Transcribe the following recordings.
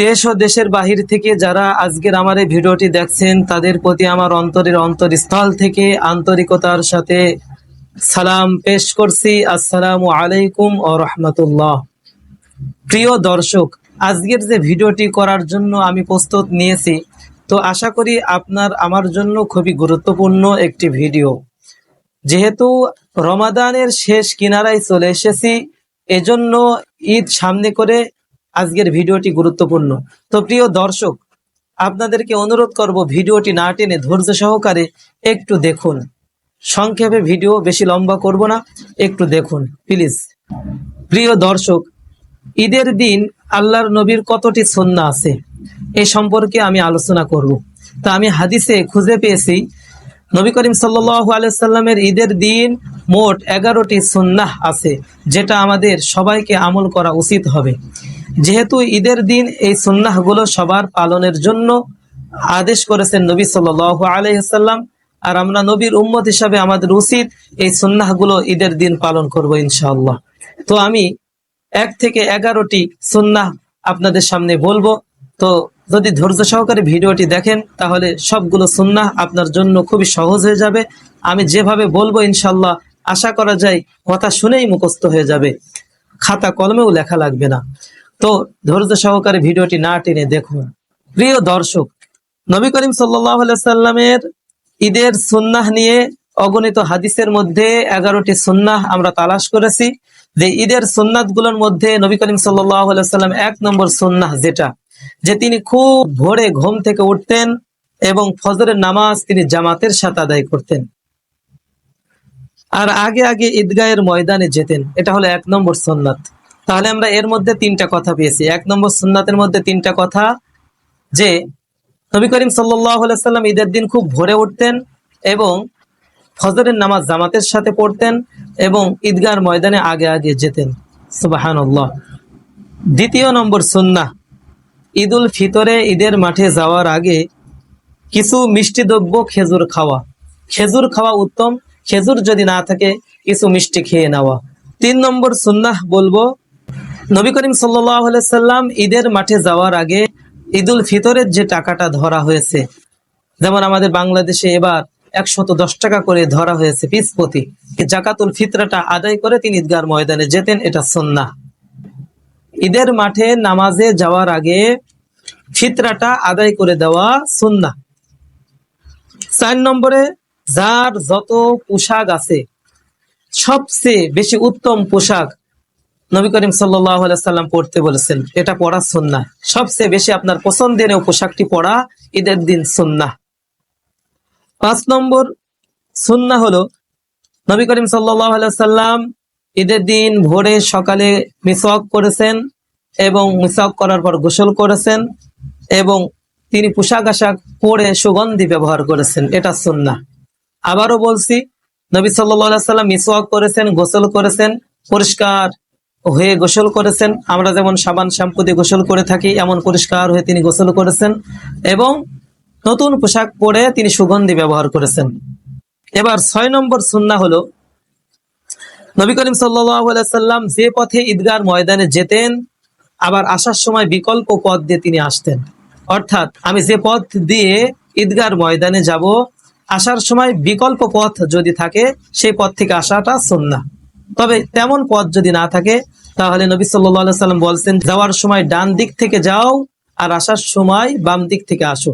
দেশ ও দেশের বাহির থেকে যারা আজকের আমার এই ভিডিওটি দেখছেন, তাদের প্রতি আমার অন্তরের অন্তরস্থল থেকে আন্তরিকতার সাথে সালাম পেশ করছি। আসসালামু আলাইকুম ও রহমতুল্লাহ। প্রিয় দর্শক, আজকের যে ভিডিওটি করার জন্য আমি প্রস্তুত নিয়েছি, তো আশা করি আপনার আমার জন্য খুবই গুরুত্বপূর্ণ একটি ভিডিও। যেহেতু রমাদানের শেষ কিনারায় চলে এসেছি, এজন্য ঈদ সামনে করে আজকের ভিডিওটি গুরুত্বপূর্ণ। তো প্রিয় দর্শক, আপনাদেরকে অনুরোধ করব ভিডিওটি না টেনে ধৈর্য সহকারে একটু দেখুন। সংক্ষেপে ভিডিও বেশি লম্বা করব না, একটু দেখুন, প্লিজ। প্রিয় দর্শক, ঈদের দিন আল্লাহর নবীর কতটি সন্না আছে, এ সম্পর্কে আমি আলোচনা করব। তা আমি হাদিসে খুঁজে পেয়েছি, নবী করিম সাল্লু আলাইসাল্লামের ঈদের দিন মোট এগারোটি সুন্নাহ আছে, যেটা আমাদের সবাইকে আমল করা উচিত হবে। যেহেতু ঈদের দিন এই সুন্নাহগুলো সবার পালনের জন্য আদেশ করেছেন নবী সাল্লু আলাইসাল্লাম আর আমরা নবীর উম্মত হিসাবে আমাদের উচিত এই সুন্নাহগুলো ঈদের দিন পালন করব ইনশাআল্লাহ। তো আমি এক থেকে এগারোটি সুন্নাহ আপনাদের সামনে বলব। তো যদি ধৈর্য সহকারে ভিডিওটি দেখেন, তাহলে সবগুলো সুন্নাহ আপনার জন্য খুবই সহজ হয়ে যাবে। আমি যেভাবে বলব ইনশাল্লাহ আশা করা যায়, কথা শুনেই মুখস্থ হয়ে যাবে। খাতা কলমেও লেখা লাগবে না। তো ধৈর্য সহকারে ভিডিওটি না টেনে দেখুন। প্রিয় দর্শক, নবী করিম সাল্লামের ঈদের সুন্নাহ নিয়ে অগণিত হাদিসের মধ্যে এগারোটি সুন্নাহ আমরা তালাশ করেছি। যে ঈদের সুন্নাতগুলোর মধ্যে নবী করিম সাল্লাম এক নম্বর সুন্নাহ যেটা, যে তিনি খুব ভোরে ঘুম থেকে উঠতেন এবং ফজরের নামাজ তিনি জামাতের সাথে আদায় করতেন। আর আগে আগে ঈদগাহের ময়দানে যেতেন, এটা হলো এক নম্বর সুন্নাত। তাহলে আমরা এর মধ্যে তিনটা কথা পেয়েছি। এক নম্বর সুন্নাতের মধ্যে তিনটা কথা, যে নবী করিম সাল্লাম ঈদের দিন খুব ভোরে উঠতেন এবং ফজরের নামাজ জামাতের সাথে পড়তেন এবং ঈদগার ময়দানে আগে আগে যেতেন। সুবাহান দ্বিতীয় নম্বর সুন্না ঈদুল ফিতরে ঈদের মাঠে যাওয়ার আগে কিছু মিষ্টি দ্রব্য খেজুর খাওয়া। খেজুর খাওয়া উত্তম, খেজুর যদি না থাকে, কিছু মিষ্টি খেয়ে নেওয়া। তিন নম্বর সুন্নাহ বলব নবী করিম সাল্লাম ঈদের মাঠে যাওয়ার আগে ঈদুল ফিতরের যে টাকাটা ধরা হয়েছে, যেমন আমাদের বাংলাদেশে এবার একশত দশ টাকা করে ধরা হয়েছে পিস প্রতি জাকাতুল ফিতরাটা আদায় করে তিনি ঈদগার ময়দানে যেতেন, এটা সন্না ঈদের মাঠে নামাজে যাওয়ার আগে ফিতরাটা আদায় করে দেওয়া সুন্না চার নম্বরে, যার যত পোশাক আছে, সবচেয়ে বেশি উত্তম পোশাক নবী করিম সাল্লাম পড়তে বলেছেন, এটা পড়া সুন্না সবচেয়ে বেশি আপনার পছন্দের পোশাকটি পড়া ঈদের দিন সুন্না পাঁচ নম্বর সুন্না হলো, নবী করিম সাল্লাম ঈদের দিন ভোরে সকালে মিসওয়াক করেছেন এবং মিসওয়াক করার পর গোসল করেছেন এবং তিনি পোশাক আশাক পরে সুগন্ধি ব্যবহার করেছেন, এটা সুন্না আবারও বলছি, নবী সাল্লাম মিসওয়াক করেছেন, গোসল করেছেন, পরিষ্কার হয়ে গোসল করেছেন। আমরা যেমন সাবান, শ্যাম্পু দিয়ে গোসল করে থাকি, এমন পরিষ্কার হয়ে তিনি গোসল করেছেন এবং নতুন পোশাক পরে তিনি সুগন্ধি ব্যবহার করেছেন। এবার ছয় নম্বর সুন্না হলো, নবী করিম সাল্লাম যে পথে ঈদগার ময়দানে যেতেন, আবার আসার সময় বিকল্প পথ দিয়ে তিনি আসতেন। অর্থাৎ আমি যে পথ দিয়ে ঈদগার ময়দানে যাব, আসার সময় বিকল্প পথ যদি থাকে, সেই পথ থেকে আসাটা সুন্না। তবে তেমন পথ যদি না থাকে, তাহলে নবী সাল্লাহ সাল্লাম বলছেন, যাওয়ার সময় ডান দিক থেকে যাও আর আসার সময় বাম দিক থেকে আসো।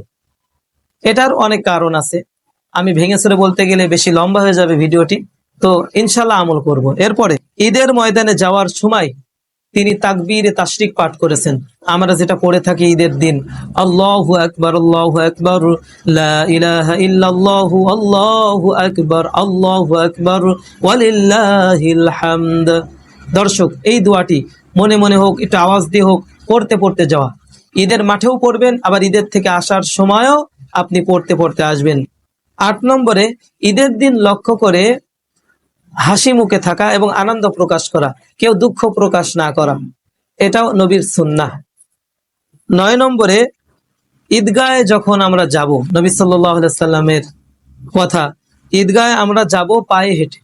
এটার অনেক কারণ আছে। আমি ভেঙে চড়ে বলতে গেলে বেশি লম্বা হয়ে যাবে ভিডিওটি। তো ইনশাল্লাহ আমল করব। এরপরে ঈদের ময়দানে যাওয়ার সময় তিনি তাকবীর তাশরিক পাঠ করেছেন। আমরা যেটা পড়ে থাকি ঈদের দিন। আল্লাহু আকবর আল্লাহু আকবর আল্লাহু আল্লাহু আকবর আল্লাহু আকবর, ওয়ালিল্লাহিল হামদ। দর্শক, এই দোয়াটি মনে মনে হোক, একটু আওয়াজ দিয়ে হোক, পড়তে পড়তে যাওয়া। ঈদের মাঠেও পড়বেন, আবার ঈদের থেকে আসার সময়ও আপনি পড়তে পড়তে আসবেন। আট নম্বরে ঈদের দিন লক্ষ্য করে হাসি মুখে থাকা এবং আনন্দ প্রকাশ করা, কেউ দুঃখ প্রকাশ না করা। এটাও নবীর সুন্না নয় নম্বরে, ঈদগাহে যখন আমরা যাব, নবী সাল্লামের কথা, ঈদগাহে আমরা যাব পায়ে হেঁটে।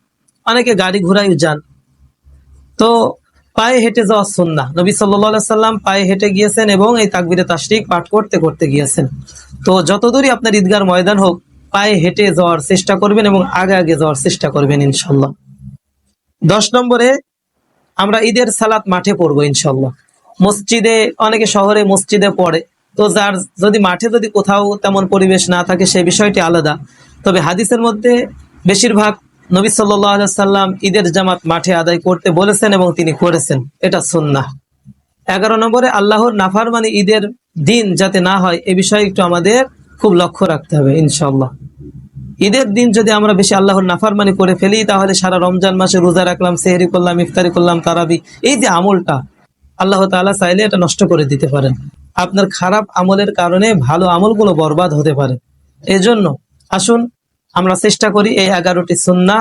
অনেকে গাড়ি ঘোড়ায় যান। তো পায়ে হেঁটে যাওয়া সুন্না নবী সাল্লাহ সাল্লাম পায়ে হেঁটে গিয়েছেন এবং এই তাকবিরে তাশরিক পাঠ করতে করতে গিয়েছেন। তো যতদূরই আপনার ঈদগার ময়দান হোক পায়ে হেঁটে যাওয়ার চেষ্টা করবেন এবং আগে আগে যাওয়ার চেষ্টা করবেন, ইনশাল্লাহ। দশ নম্বরে আমরা ঈদের সালাত মাঠে পড়ব, ইনশাল্লাহ। মসজিদে, অনেকে শহরে মসজিদে পড়ে। তো যার যদি মাঠে যদি কোথাও তেমন পরিবেশ না থাকে সেই বিষয়টি আলাদা। তবে হাদিসের মধ্যে বেশিরভাগ নবী সাল্লাহ সাল্লাম ঈদের জামাত মাঠে আদায় করতে বলেছেন এবং তিনি করেছেন। এটা সুন্নাহ। এগারো নম্বরে আল্লাহর নাফার মানে ঈদের দিন যাতে না হয়, এ বিষয়ে একটু আমাদের খুব লক্ষ্য রাখতে হবে, ইনশাল্লাহ। ঈদের দিন যদি আমরা বেশি আল্লাহর নাফারমানি করে ফেলি, তাহলে সারা রমজান মাসে রোজা রাখলাম, সেহরি করলাম, ইফতারি করলাম, তারাবি, এই যে আমলটা, আল্লাহ তাআলা চাইলে এটা নষ্ট করে দিতে পারেন। আপনার খারাপ আমলের কারণে ভালো আমলগুলো বরবাদ হতে পারে। এজন্য আসুন, আমরা চেষ্টা করি এই এগারোটি সুন্না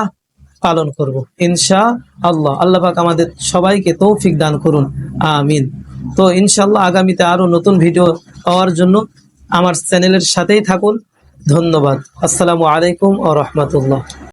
পালন করব ইনশা আল্লাহ আল্লাহ পাক আমাদের সবাইকে তৌফিক দান করুন, আমিন। তো ইনশাল্লাহ আগামীতে আরও নতুন ভিডিও পাওয়ার জন্য আমার চ্যানেলের সাথেই থাকুন। ধন্যবাদ। আসসালামু আলাইকুম ও রহমতুল্লাহ।